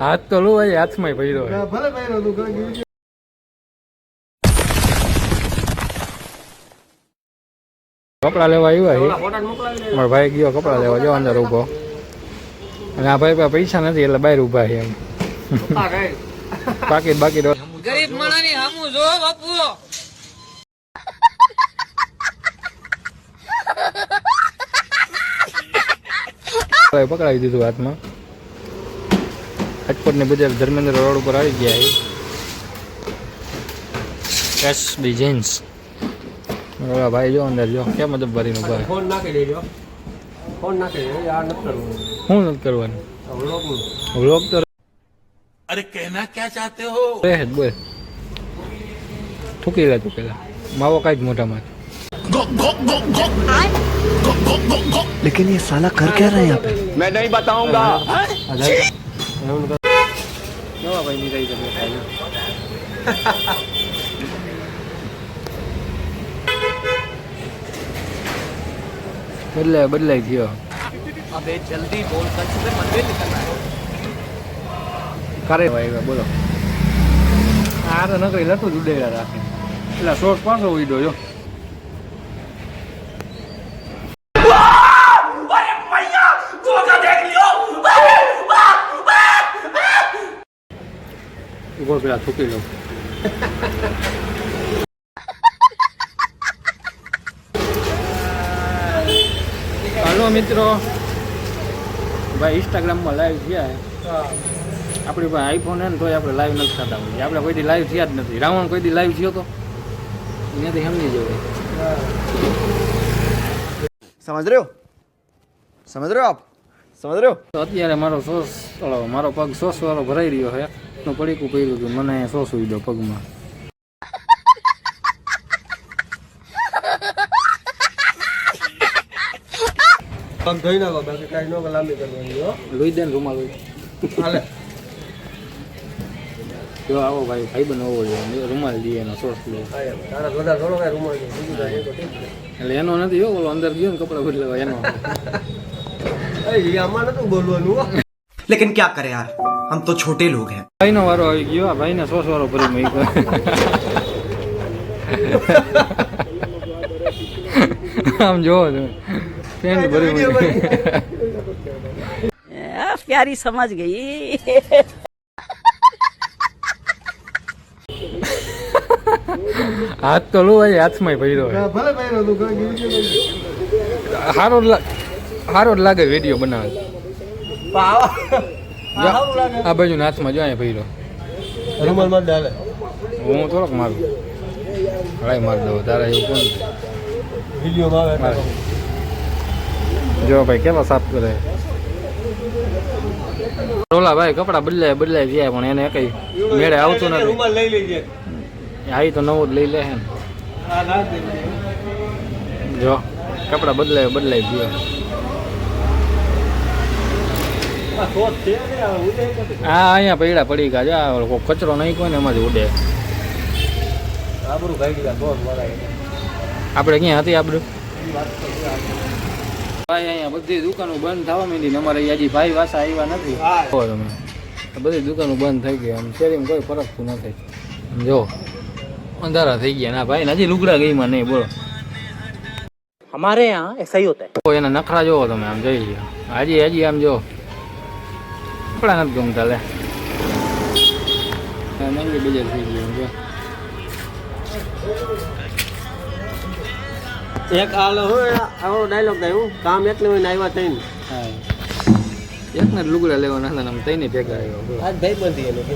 હાથ તો લો ભાઈ હાથમાં હોય. ભલે પહેરો કપડા લેવા આવ્યા એ મારો ભાઈ ગયો કપડા લેવા જો અંદર ઊભો. અને આ ભાઈ પાસે પૈસા નથી એટલે બહાર ઊભા છે એમ. બાકી બાકી ગરીબ માણાની હામું જો બાપુ. પકડાવી દીધું હાથમાં. રાજકોટની બજાર ધર્મેન્દ્ર રોડ ઉપર આવી ગયા છે કેશ બી જીન્સ ઓલા ભાઈ જો અંદર જો કેમ મતલબ ભરીને ઉભા છે. ફોન નાખી દેજો ફોન નાખી દેજો આ નથી કરવું શું નથી કરવાનું આ વ્લોગનું. વ્લોગ તો अरे कहना क्या चाहते हो રહે જ બોલ થૂકી લે તું પેલા માવો કાંઈ જ મોઢામાં लेकिन ये साला कर क्या रहा है यहाँ पे मैं नहीं बताऊंगा કેવા ભાઈ ની રહી તમે બદલાય બદલાય ગયો અબે જલ્દી બોલ કલ સુબહ મંદિર है કરે ભાઈ બોલો. આ તો નકરી લટું જ ઉડેલા રાખે. એટલે શોર્ટ પાછો ઉડ્યો જો. ઊભો પેલા થૂકી લઉં હલો મિત્રો. ભાઈ ઇન્સ્ટાગ્રામમાં લાઈવ થયા આપણી પાસે આઈફોન હે ને તોય આપણે લાઈવ નથી થતા હોઈએ આપણે કોઈ દી લાઈવ થયા જ નથી. રાવણ કોઈ દી લાઈવ થયો તો? અહીંયાથી સમજી જવાય સમજ રહ્યો? સમજ રહ્યો આપ? સમજ રહ્યો? અત્યારે મારો સોસ મારો પગ સોસ વાળો ભરાઈ રહ્યો છે નું પડીકું પહેર્યું હતું મને સોસ સુઈ દો પગમાં? પગ ધોઈ નાખો બાકી કાંઈ ન લાંબી કરવાની હો. દે ને રૂમાલ હાલે. જો આવો ભાઈ ભાઈ બન હોવો જોઈએ રૂમાલ દઈએ એનો સોસ લે. એટલે એનો નથી હો ઓલો અંદર ગયો ને કપડા બદલાવા એનો. આમાં નતું બોલવાનું लेकिन क्या करें यार हम तो छोटे लोग हैं ભાઈનો વારો આવી ગયો આ ભાઈને સોસ વાળો ભરી મૂક્યો આમ જોવો તમે પેન્ટ ભરી મૂક્યો प्यारी समझ गई હાથ તો લો ભાઈ હાથમાં પડ્યો હોય ભલે પહેરો તું કાંઈ સારો જ લા- સારો જ લાગે વિડીયો બનાવે આ બાજુ હાથમાં જો ભાઈ પડ્યો રૂમાલમાં ડાલે હું થોડોક મારું. હળાઈ મારી દઉં તારા એવું કોણ વીડિયો આવે જો ભાઈ કેવા સાફ કરે? રોલા ભાઈ કપડા બદલાય બદલાય જાય પણ એને કઈ મેળે આવતું નથી. રૂમાલ લઈ લેજે. આવી તો નવું જ લઈ લે હે. જો કપડા બદલાય બદલાય ગયો. હા અહીંયા પૈડા પડી ગયા. જા કચરો નહીં કોઈ ને એમાંથી ઉડે. આપણે ક્યાં હતી આપણે ભાઈ અહીંયા બધી દુકાનો બંધ થવા માંડી ને અમારે હજી ભાઈ વાસા આવ્યા નથી. તમે. બધી દુકાનો બંધ થઈ ગઈ. આમ શેરીમાં કોઈ ફરક તો નથી જો અંધારા થઈ ગયા. ના ભાઈ હજી લુગડા ગઈ માં નહીં બોલો. અમારે અહીંયા એ હી હોતા. એના નખરા જોવો તમે આમ જઈ લ્યો. હાજી હાજી આમ જોવો કપડા નથી ગમતા લે. નંગી બજાર થઈ ગયું એક આલો હોય આવો ડાયલોગ થાય હું કામ એટલે હોય ને આવ્યા થઈને. હા. એક ને લુગડા લેવાના હતા ને તઈને ભેગા આવ્યો આજ ભાઈ બંધી એનું